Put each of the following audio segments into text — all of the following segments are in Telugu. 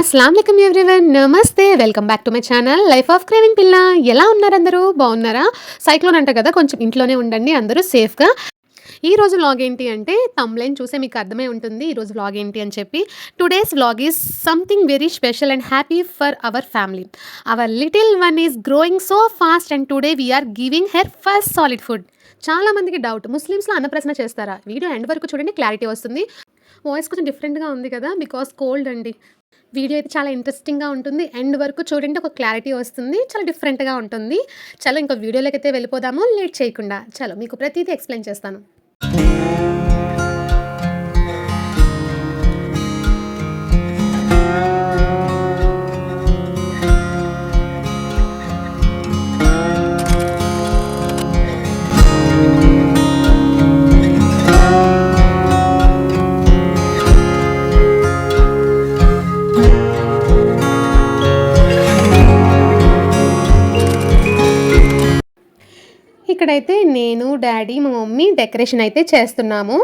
అస్సలం ఎవ్రీ ఎవ్రీవన్. నమస్తే. Welcome back to my channel. Life of craving పిల్ల. ఎలా ఉన్నారు అందరూ? బాగున్నారా? సైక్లోన్ అంట కదా కొంచెం ఇంట్లోనే ఉండండి అందరూ సేఫ్గా. ఈ రోజు వ్లాగ్ ఏంటి అంటే తమ్లైన్ చూసే మీకు అర్థమై ఉంటుంది. ఈ రోజు వ్లాగ్ ఏంటి అని చెప్పి today's vlog is something very special and happy for our family our little one is growing so fast and today we're giving her first solid food చాలామందికి డౌట్ ముస్లిమ్స్లో అన్నప్రశ్న చేస్తారా? వీడియో ఎండ్ వరకు చూడండి క్లారిటీ వస్తుంది. వాయిస్ కొంచెం డిఫరెంట్గా ఉంది కదా బికాస్ కోల్డ్ అండి. వీడియో అయితే చాలా ఇంట్రెస్టింగ్గా ఉంటుంది. ఎండ్ వరకు చూడండి ఒక క్లారిటీ వస్తుంది. చాలా డిఫరెంట్గా ఉంటుంది. చలో ఇంకా వీడియోలోకి అయితే వెళ్ళిపోదాము. లేట్ చేయకుండా. చలో మీకు ప్రతిదీ ఎక్స్ప్లెయిన్ చేస్తాను. డాడీ మా మమ్మీ డెకరేషన్ అయితే చేస్తున్నాము.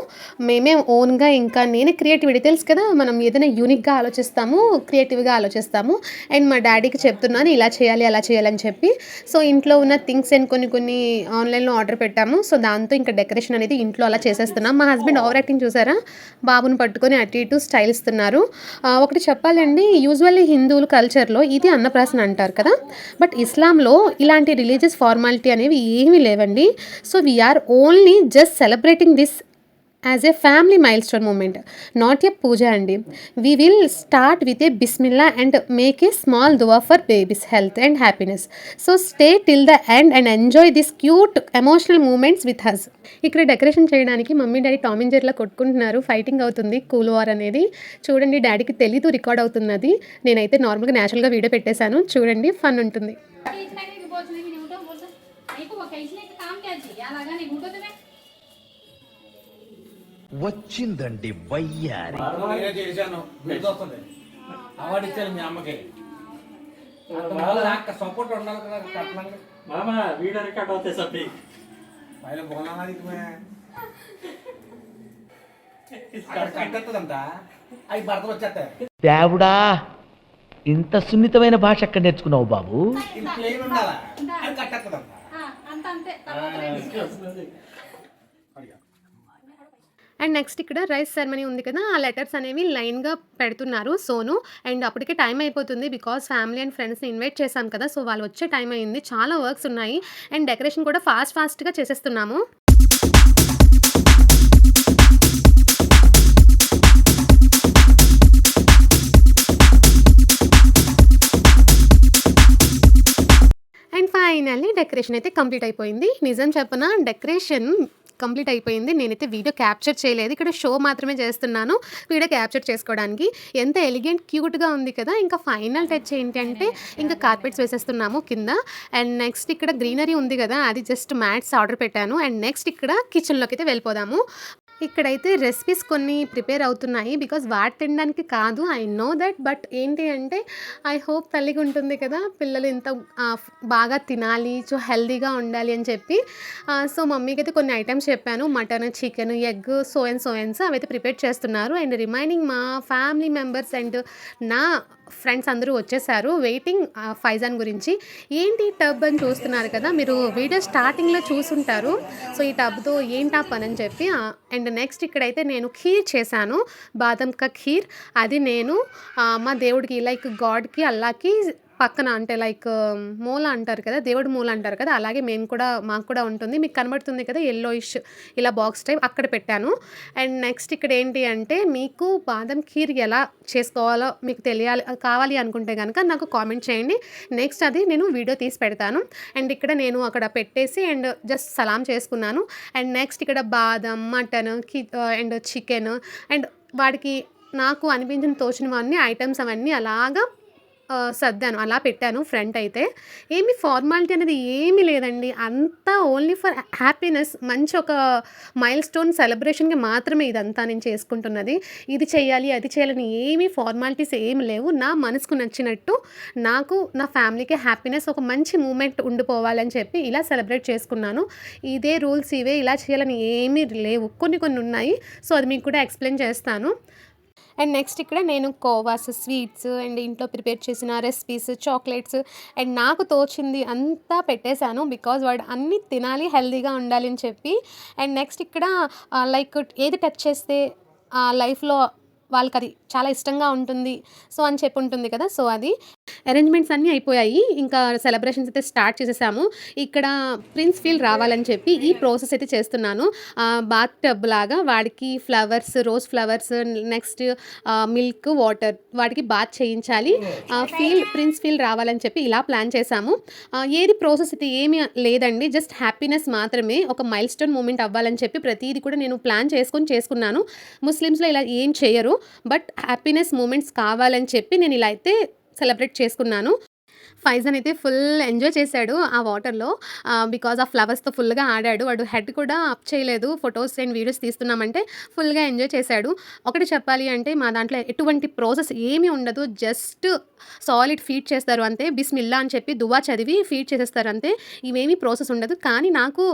మేమే ఓన్గా ఇంకా నేనే క్రియేటివిటీ తెలుసు కదా మనం ఏదైనా యూనిక్గా ఆలోచిస్తాము క్రియేటివ్గా ఆలోచిస్తాము. అండ్ మా డాడీకి చెప్తున్నాను ఇలా చేయాలి అలా చేయాలని చెప్పి. సో ఇంట్లో ఉన్న థింగ్స్ అండ్ కొన్ని కొన్ని ఆన్లైన్లో ఆర్డర్ పెట్టాము. సో దాంతో ఇంకా డెకరేషన్ అనేది ఇంట్లో అలా చేసేస్తున్నాం. మా హస్బెండ్ ఓవర్ యాక్టింగ్ చూసారా? బాబుని పట్టుకొని అటు ఇటు స్టైల్ ఇస్తున్నారు ఒకటి చెప్పాలండి యూజువల్లీ హిందువుల కల్చర్లో ఇది అన్నప్రాసన అంటారు కదా. బట్ ఇస్లాంలో ఇలాంటి రిలీజియస్ ఫార్మాలిటీ అనేవి ఏమీ లేవండి. So we're only just celebrating this as a family milestone moment not a puja అండి we will start with a Bismillah and make a small dua for baby's health and happiness so stay till the end and enjoy this cute emotional moments with us ఇక్కడ డెకరేషన్ చేయడానికి మమ్మీ డాడీ టామ్ కొట్టుకుంటున్నారు. ఫైటింగ్ అవుతుంది కూల్ వార్ అనేది. చూడండి డాడీకి తెలీదు రికార్డ్ అవుతున్నది. నేనైతే నార్మల్గా న్యాచురల్గా వీడియో పెట్టేశాను. చూడండి ఫన్ ఉంటుంది. వచ్చిందండి వయ్యారి. చేశాను. సపోర్ట్ ఉండాలి కదా మామ రికార్డ్ అవుతాయి దేవుడా ఇంత సున్నితమైన భాష ఎక్కడ నేర్చుకున్నావు బాబు? ఉండాలా అది కట్టేస్తుందంట. అంతే. అండ్ నెక్స్ట్ ఇక్కడ రైస్ సెరమనీ ఉంది కదా ఆ లెటర్స్ అనేవి లైన్గా పెడుతున్నారు సోను. అండ్ అప్పటికే టైం అయిపోతుంది బికాస్ ఫ్యామిలీ అండ్ ఫ్రెండ్స్ని ఇన్వైట్ చేశాం కదా సో వాళ్ళు వచ్చే టైం అయింది చాలా వర్క్స్ ఉన్నాయి. అండ్ డెకరేషన్ కూడా ఫాస్ట్ ఫాస్ట్గా చేసేస్తున్నాము. ఫైనల్లీ డెకరేషన్ అయితే కంప్లీట్ అయిపోయింది. నిజం చెప్పన డెకరేషన్ కంప్లీట్ అయిపోయింది. నేనైతే వీడియో క్యాప్చర్ చేయలేదు. ఇక్కడ షో మాత్రమే చేస్తున్నాను వీడియో క్యాప్చర్ చేసుకోవడానికి. ఎంత ఎలిగెంట్ క్యూట్గా ఉంది కదా. ఇంకా ఫైనల్ టచ్ ఏంటంటే ఇంకా కార్పెట్స్ వేసేస్తున్నాము కింద. అండ్ నెక్స్ట్ ఇక్కడ గ్రీనరీ ఉంది కదా. అది జస్ట్ మ్యాట్స్ ఆర్డర్ పెట్టాను. అండ్ నెక్స్ట్ ఇక్కడ కిచెన్లోకి అయితే వెళ్ళిపోదాము. ఇక్కడైతే రెసిపీస్ కొన్ని ప్రిపేర్ అవుతున్నాయి బికాజ్ వాటి తినడానికి కాదు ఐ నో దట్ బట్ ఏంటి అంటే ఐ హోప్ తల్లిగా ఉంటుంది కదా పిల్లలు ఇంత బాగా తినాలి సో హెల్దీగా ఉండాలి అని చెప్పి. సో మమ్మీకి అయితే కొన్ని ఐటమ్స్ చెప్పాను మటన్ చికెన్ ఎగ్ సోయన్ సోయన్స్ అవైతే ప్రిపేర్ చేస్తున్నారు. అండ్ రిమైనింగ్ మా ఫ్యామిలీ మెంబర్స్ అండ్ నా ఫ్రెండ్స్ అందరూ వచ్చేసారు. వెయిటింగ్ ఫైజాన్ గురించి. ఏంటి టబ్ అని చూస్తున్నారు కదా మీరు వీడియో స్టార్టింగ్లో చూసుంటారు. సో ఈ టబ్తో ఏంటా పని అని చెప్పి అండ్ నెక్స్ట్ ఇక్కడైతే నేను ఖీర్ చేశాను. బాదం కా ఖీర్. అది నేను మా దేవుడికి లైక్ గాడ్కి అల్లాకి పక్కన అంటే లైక్ మూల అంటారు కదా దేవుడు మూల అంటారు కదా అలాగే మేము కూడా మాకు కూడా ఉంటుంది. మీకు కనబడుతుంది కదా ఎల్లోయిష్ ఇలా బాక్స్ టైప్ అక్కడ పెట్టాను. అండ్ నెక్స్ట్ ఇక్కడ ఏంటి అంటే మీకు బాదం ఖీర్ ఎలా చేసుకోవాలో మీకు తెలియాలి కావాలి అనుకుంటే కనుక నాకు కామెంట్ చేయండి. నెక్స్ట్ అది నేను వీడియో తీసి పెడతాను. అండ్ ఇక్కడ నేను అక్కడ పెట్టేసి అండ్ జస్ట్ సలాం చేసుకున్నాను. అండ్ నెక్స్ట్ ఇక్కడ బాదం మటన్కి అండ్ చికెన్ అండ్ వాడికి నాకు అనిపించిన తోచినవన్నీ ఐటమ్స్ అవన్నీ అలాగా సర్దాను. అలా పెట్టాను ఫ్రంట్ అయితే. ఏమి ఫార్మాలిటీ అనేది ఏమీ లేదండి. అంతా ఓన్లీ ఫర్ హ్యాపీనెస్. మంచి ఒక మైల్ స్టోన్ సెలబ్రేషన్కి మాత్రమే ఇదంతా నేను చేసుకుంటున్నది. ఇది చేయాలి అది చేయాలని ఏమీ ఫార్మాలిటీస్ ఏమి లేవు. నా మనసుకు నచ్చినట్టు నాకు నా ఫ్యామిలీకి హ్యాపీనెస్ ఒక మంచి మూమెంట్ ఉండిపోవాలని చెప్పి ఇలా సెలబ్రేట్ చేసుకున్నాను. ఇదే రూల్స్ ఇవే ఇలా చేయాలని ఏమీ లేవు. కొన్ని కొన్ని ఉన్నాయి. సో అది మీకు కూడా ఎక్స్ప్లెయిన్ చేస్తాను. అండ్ నెక్స్ట్ ఇక్కడ నేను కోవాస్ స్వీట్స్ అండ్ ఇంట్లో ప్రిపేర్ చేసిన రెసిపీస్ చాక్లెట్స్ అండ్ నాకు తోచింది అంతా పెట్టేశాను బికాజ్ వాడు అన్నీ తినాలి హెల్దీగా ఉండాలి అని చెప్పి. అండ్ నెక్స్ట్ ఇక్కడ లైక్ ఏది టచ్ చేస్తే లైఫ్లో వాళ్ళకి అది చాలా ఇష్టంగా ఉంటుంది. సో అని చెప్పి ఉంటుంది కదా. సో అది అరేంజ్మెంట్స్ అన్నీ అయిపోయాయి. ఇంకా సెలబ్రేషన్స్ అయితే స్టార్ట్ చేసేసాము. ఇక్కడ ప్రిన్స్ ఫీల్ రావాలని చెప్పి ఈ ప్రాసెస్ అయితే చేస్తున్నాను. బాత్ టబ్ లాగా వాడికి flowers rose flowers next milk water వాడికి బాత్ చేయించాలి. ఫీల్ ప్రిన్స్ ఫీల్ రావాలని చెప్పి ఇలా ప్లాన్ చేశాము. ఏది ప్రాసెస్ అయితే ఏమీ లేదండి. జస్ట్ హ్యాపీనెస్ మాత్రమే ఒక మైల్ స్టోన్ మూమెంట్ అవ్వాలని చెప్పి ప్రతిదీ కూడా నేను ప్లాన్ చేసుకొని చేసుకున్నాను. ముస్లిమ్స్లో ఇలా ఏం చేయరు. బట్ హ్యాపీనెస్ మూమెంట్స్ కావాలని చెప్పి నేను ఇలా అయితే సెలబ్రేట్ చేసుకున్నాను. ఫైజన్ అయితే ఫుల్ ఎంజాయ్ చేశాడు ఆ వాటర్లో బికాజ్ ఆ ఫ్లవర్స్తో ఫుల్గా ఆడాడు. వాడు హెడ్ కూడా అప్ చేయలేదు. ఫొటోస్ అండ్ వీడియోస్ తీస్తున్నామంటే ఫుల్గా ఎంజాయ్ చేశాడు. ఒకటి చెప్పాలి అంటే మా దాంట్లో ఎటువంటి ప్రాసెస్ ఏమీ ఉండదు. జస్ట్ సాలిడ్ ఫీడ్ చేస్తారు అంతే. బిస్మిల్లా అని చెప్పి దువా చదివి ఫీడ్ చేసేస్తారు అంతే. ఇవేమీ ప్రాసెస్ ఉండదు. కానీ నాకు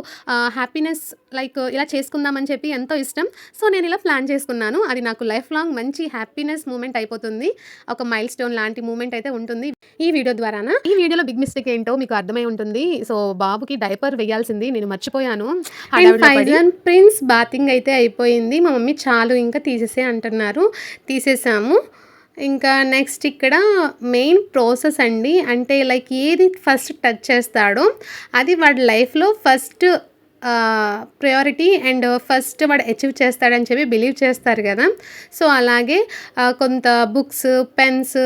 హ్యాపీనెస్ లైక్ ఇలా చేసుకుందామని చెప్పి ఎంతో ఇష్టం. సో నేను ఇలా ప్లాన్ చేసుకున్నాను. అది నాకు లైఫ్ లాంగ్ మంచి హ్యాపీనెస్ మూమెంట్ అయిపోతుంది. ఒక మైల్ స్టోన్ లాంటి మూమెంట్ అయితే ఉంటుంది. ఈ వీడియో ద్వారా ద్వారానా ఈ వీడియోలో బిగ్ మిస్టేక్ ఏంటో మీకు అర్థమై ఉంటుంది. సో బాబుకి డైపర్ వేయాల్సింది నేను మర్చిపోయాను. ప్రిన్స్ బాతింగ్ అయితే అయిపోయింది. మా మమ్మీ చాలు ఇంకా తీసేసే అంటున్నారు. తీసేసాము. ఇంకా నెక్స్ట్ ఇక్కడ మెయిన్ ప్రాసెస్ అండి. అంటే లైక్ ఏది ఫస్ట్ టచ్ చేస్తాడో అది వాడి లైఫ్లో ఫస్ట్ ప్రయారిటీ అండ్ ఫస్ట్ వాడు అచీవ్ చేస్తాడని చెప్పి బిలీవ్ చేస్తారు కదా. సో అలాగే కొంత books pens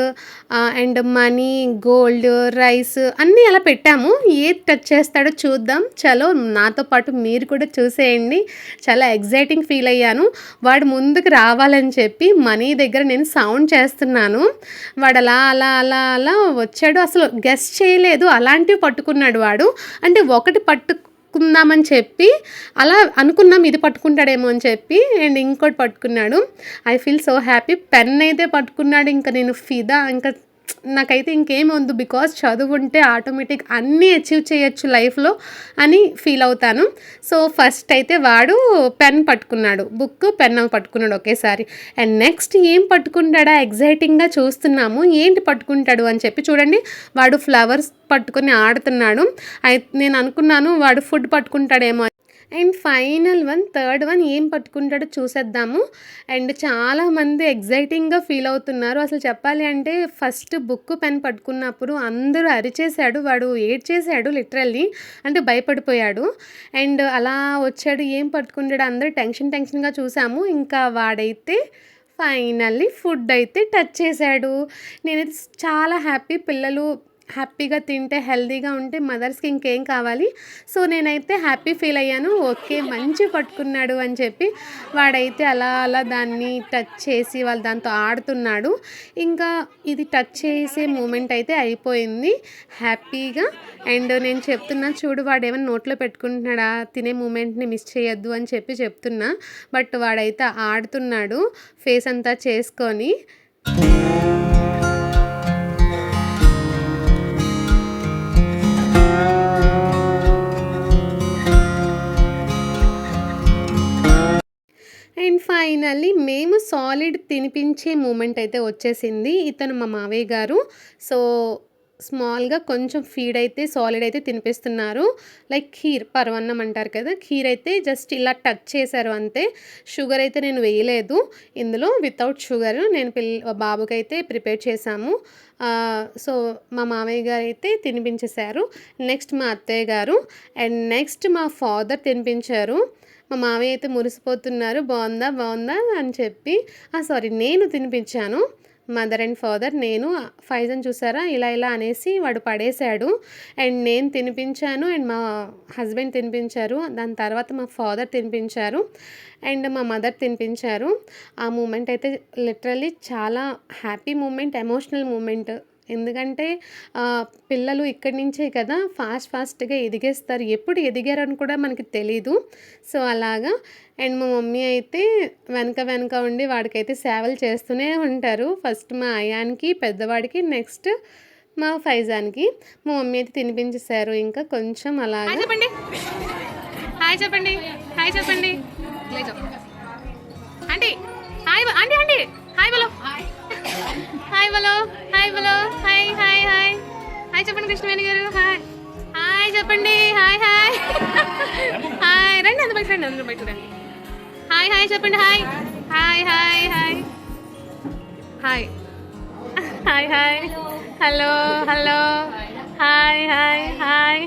and money gold rice అన్నీ అలా పెట్టాము. ఏది టచ్ చేస్తాడో చూద్దాం. చలో నాతో పాటు మీరు కూడా చూసేయండి. చాలా ఎగ్జైటింగ్ ఫీల్ అయ్యాను. వాడు ముందుకు రావాలని చెప్పి మనీ దగ్గర నేను సౌండ్ చేస్తున్నాను. వాడు అలా అలా అలా అలా వచ్చాడు. అసలు గెస్ట్ చేయలేదు. అలాంటివి పట్టుకున్నాడు వాడు. అంటే ఒకటి పట్టు పట్టుకుందామని చెప్పి అలా అనుకున్నాం ఇది పట్టుకుంటాడేమో అని చెప్పి అండ్ ఇంకోటి పట్టుకున్నాడు. I feel so happy pen అయితే పట్టుకున్నాడు ఇంకా నేను ఫిదా ఇంకా నాకైతే ఇంకేం వద్దు. చదువు ఉంటే ఆటోమేటిక్ అన్నీ అచీవ్ చేయొచ్చు లైఫ్లో అని ఫీల్ అవుతాను. సో ఫస్ట్ అయితే వాడు పెన్ పట్టుకున్నాడు. బుక్ పెన్ పట్టుకున్నాడు ఒకేసారి. అండ్ నెక్స్ట్ ఏం పట్టుకుంటాడా? ఎగ్జైటింగ్గా చూస్తున్నాము. ఏంటి పట్టుకుంటాడు అని చెప్పి చూడండి. వాడు ఫ్లవర్స్ పట్టుకొని ఆడుతున్నాడు. అయితే నేను అనుకున్నాను వాడు food పట్టుకుంటాడేమో and final one third one ఏం పట్టుకుంటాడో చూసేద్దాము. అండ్ చాలామంది ఎగ్జైటింగ్గా ఫీల్ అవుతున్నారు. అసలు చెప్పాలి అంటే ఫస్ట్ బుక్ పెన్ పట్టుకున్నప్పుడు అందరూ అరిచేశాడు వాడు ఏడ్చేశాడు లిటరల్లీ అంటే భయపడిపోయాడు. అండ్ అలా వచ్చాడు ఏం పట్టుకుంటాడు అందరూ టెన్షన్ టెన్షన్గా చూసాము. ఇంకా వాడైతే ఫైనల్లీ ఫుడ్ అయితే టచ్ చేశాడు. నేనైతే చాలా హ్యాపీ పిల్లలు హ్యాపీగా తింటే హెల్దీగా ఉంటే మదర్స్కి ఇంకేం కావాలి? సో నేనైతే హ్యాపీ ఫీల్ అయ్యాను. ఓకే మంచి పట్టుకున్నాడు అని చెప్పి వాడైతే అలా అలా దాన్ని టచ్ చేసి వాళ్ళు దాంతో ఆడుతున్నాడు. ఇంకా ఇది టచ్ చేసే మూమెంట్ అయితే అయిపోయింది. హ్యాపీగా. అండ్ నేను చెప్తున్నా చూడు వాడు ఏమైనా నోట్లో పెట్టుకుంటున్నాడా? తినే మూమెంట్ని మిస్ చేయొద్దు అని చెప్పి చెప్తున్నా. బట్ వాడైతే ఆడుతున్నాడు ఫేస్ అంతా చేసుకొని. అండ్ ఫైనల్లీ మేము సాలిడ్ తినిపించే మూమెంట్ అయితే వచ్చేసింది ఇతను మా మావయ్య గారు. సో స్మాల్గా కొంచెం ఫీడ్ అయితే సాలిడ్ అయితే తినిపిస్తున్నారు. లైక్ ఖీర్ పరవన్నం అంటారు కదా ఖీర్ అయితే జస్ట్ ఇలా టచ్ చేశారు అంతే. షుగర్ అయితే నేను వేయలేదు. ఇందులో వితౌట్ షుగర్ నేను పిల్ల బాబుకి అయితే ప్రిపేర్ చేశాము సో మా మామయ్య గారు అయితే తినిపించేశారు. నెక్స్ట్ మా అత్తయ్య గారు. అండ్ నెక్స్ట్ మా ఫాదర్ తినిపించారు. మా మామయ్య అయితే మురిసిపోతున్నారు. బాగుందా? బాగుందా? అని చెప్పి సారీ నేను తినిపించాను. మదర్ అండ్ ఫాదర్ నేను ఫైజన్ చూసారా? ఇలా ఇలా అనేసి వాడు పడేశాడు. అండ్ నేను తినిపించాను. అండ్ మా హస్బెండ్ తినిపించారు. దాని తర్వాత మా ఫాదర్ తినిపించారు. అండ్ మా మదర్ తినిపించారు. ఆ మూమెంట్ అయితే లిటరలీ చాలా హ్యాపీ మూమెంట్ ఎమోషనల్ మూమెంట్. ఎందుకంటే పిల్లలు ఇక్కడి నుంచే కదా ఫాస్ట్ ఫాస్ట్గా ఎదిగేస్తారు. ఎప్పుడు ఎదిగారని కూడా మనకి తెలీదు. సో అలాగా. అండ్ మా మమ్మీ అయితే వెనక వెనక ఉండి వాడికైతే సేవలు చేస్తూనే ఉంటారు. ఫస్ట్ మా అయానికి పెద్దవాడికి నెక్స్ట్ మా ఫైజాన్కి. మా మమ్మీ అయితే తినిపించేశారు. ఇంకా కొంచెం అలాగా. చెప్పండి. హాయ్ చెప్పండి. హాయ్ చెప్పండి. Aunty hi aunty aunty. Hi బలో. హాయ్. హాయ్ బలో హాయ్ బలో హాయ్ హాయ్ హాయ్ హాయ్ చెప్పండి కృష్ణవేణి గారు. హాయ్ హాయ్ చెప్పండి. హాయ్ హాయ్ హాయ్ రండి అందరూ బయట రండి అందరూ బయట రండి. హాయ్ హాయ్ చెప్పండి. Hi hi hi hi hi hi hi hello hello hi hi hi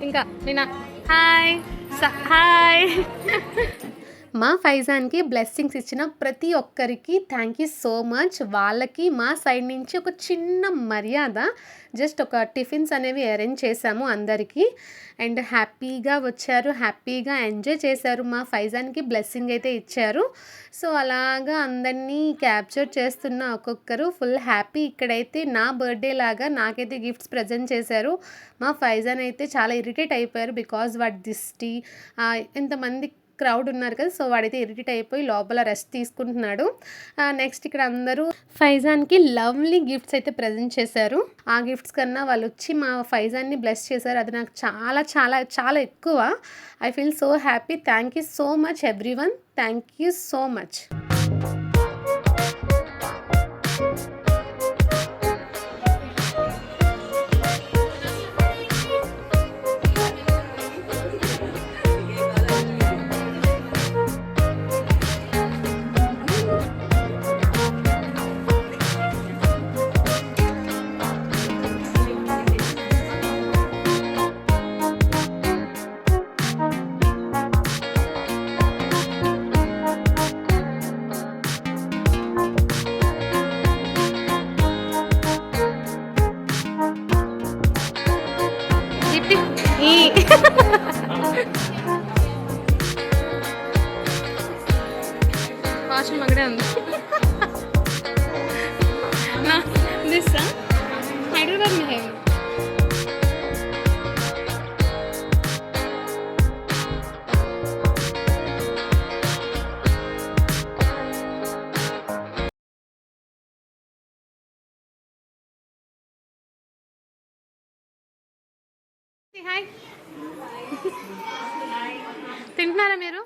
ఇంకా నిన్న. హాయ్ స- హాయ్ మా ఫైజాన్కి బ్లెస్సింగ్స్ ఇచ్చిన ప్రతి ఒక్కరికి థ్యాంక్ యూ సో మచ్ వాళ్ళకి మా సైడ్ నుంచి ఒక చిన్న మర్యాద జస్ట్ ఒక టిఫిన్స్ అనేవి అరేంజ్ చేశాము అందరికీ. అండ్ హ్యాపీగా వచ్చారు హ్యాపీగా ఎంజాయ్ చేశారు మా ఫైజాన్కి బ్లెస్సింగ్ అయితే ఇచ్చారు. సో అలాగా అందరినీ క్యాప్చర్ చేస్తున్న ఒక్కొక్కరు ఫుల్ హ్యాపీ ఇక్కడైతే నా బర్త్డే లాగా నాకైతే గిఫ్ట్స్ ప్రజెంట్ చేశారు. మా ఫైజాన్ అయితే చాలా ఇరిటేట్ అయిపోయారు బికాజ్ వాట్ దిష్టి ఎంతమంది క్రౌడ్ ఉన్నారు కదా సో వాడైతే ఇరిటేట్ అయిపోయి లోపల రెస్ట్ తీసుకుంటున్నాడు. నెక్స్ట్ ఇక్కడ అందరూ ఫైజాన్కి లవ్లీ గిఫ్ట్స్ అయితే ప్రజెంట్ చేశారు. ఆ గిఫ్ట్స్ కన్నా వాళ్ళు వచ్చి మా ఫైజాన్ని బ్లెస్ చేశారు. అది నాకు చాలా చాలా చాలా ఎక్కువ. I feel so happy. Thank you so much everyone thank you so much. Washroom అక్కడే ఉంది నా దిస్ హైదరాబాద్ में హాయ్ తింటున్నారా మీరు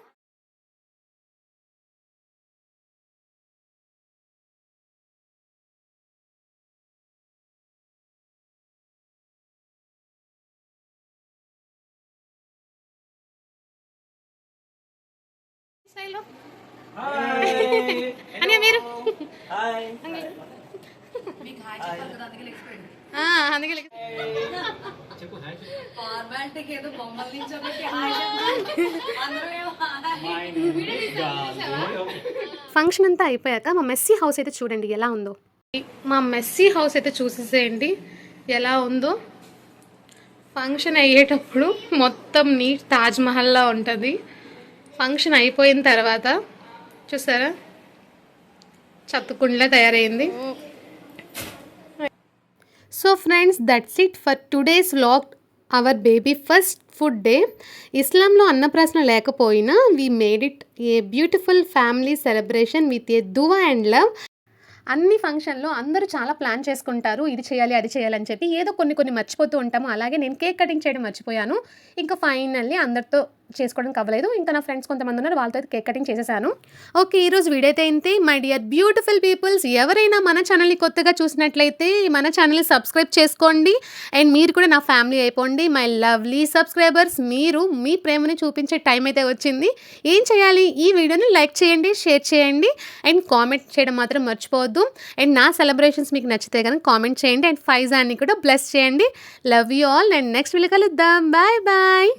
అని మీరు? అందుకే ఫార్మాలిటీకి ఏదో బొమ్మల నుంచి. ఫంక్షన్ అంతా అయిపోయాక మా మెస్సీ హౌస్ అయితే చూడండి ఎలా ఉందో. మా మెస్సీ హౌస్ అయితే చూసేసేయండి ఎలా ఉందో. ఫంక్షన్ అయ్యేటప్పుడు మొత్తం నీట్ తాజ్ మహల్లా ఉంటుంది. ఫంక్షన్ అయిపోయిన తర్వాత చూసారా? చత్తుకుండలా తయారైంది. So friends that's it for today's vlog our baby first food day ఇస్లాంలో అన్నప్రాసన లేకపోయినా we made it a beautiful family celebration with a dua and love అన్ని ఫంక్షన్లో అందరూ చాలా ప్లాన్ చేసుకుంటారు ఇది చేయాలి అది చేయాలి అని చెప్పి. ఏదో కొన్ని కొన్ని మర్చిపోతూ ఉంటాము. అలాగే నేను కేక్ కటింగ్ చేయడం మర్చిపోయాను. ఇంకా ఫైనల్లీ అందరితో చేసుకోవడం అవ్వలేదు. ఇంకా నా ఫ్రెండ్స్ కొంతమంది ఉన్నారు వాళ్ళతో అయితే కేక్ కటింగ్ చేసేసాను. ఓకే ఈరోజు వీడియో అయితే ఇంతే మై డియర్ బ్యూటిఫుల్ పీపుల్స్ ఎవరైనా మన ఛానల్ని కొత్తగా చూసినట్లయితే మన ఛానల్ని సబ్స్క్రైబ్ చేసుకోండి. అండ్ మీరు కూడా నా ఫ్యామిలీ అయిపోండి. మై లవ్లీ సబ్స్క్రైబర్స్ మీరు మీ ప్రేమని చూపించే టైం అయితే వచ్చింది. ఏం చేయాలి? ఈ వీడియోని లైక్ చేయండి షేర్ చేయండి. అండ్ కామెంట్ చేయడం మాత్రం మర్చిపోవద్దు. అండ్ నా సెలబ్రేషన్స్ మీకు నచ్చితే కనుక కామెంట్ చేయండి. అండ్ ఫైజాన్ని కూడా బ్లెస్ చేయండి. Love you all. And next వీళ్ళు కలుద్దాం. Bye bye.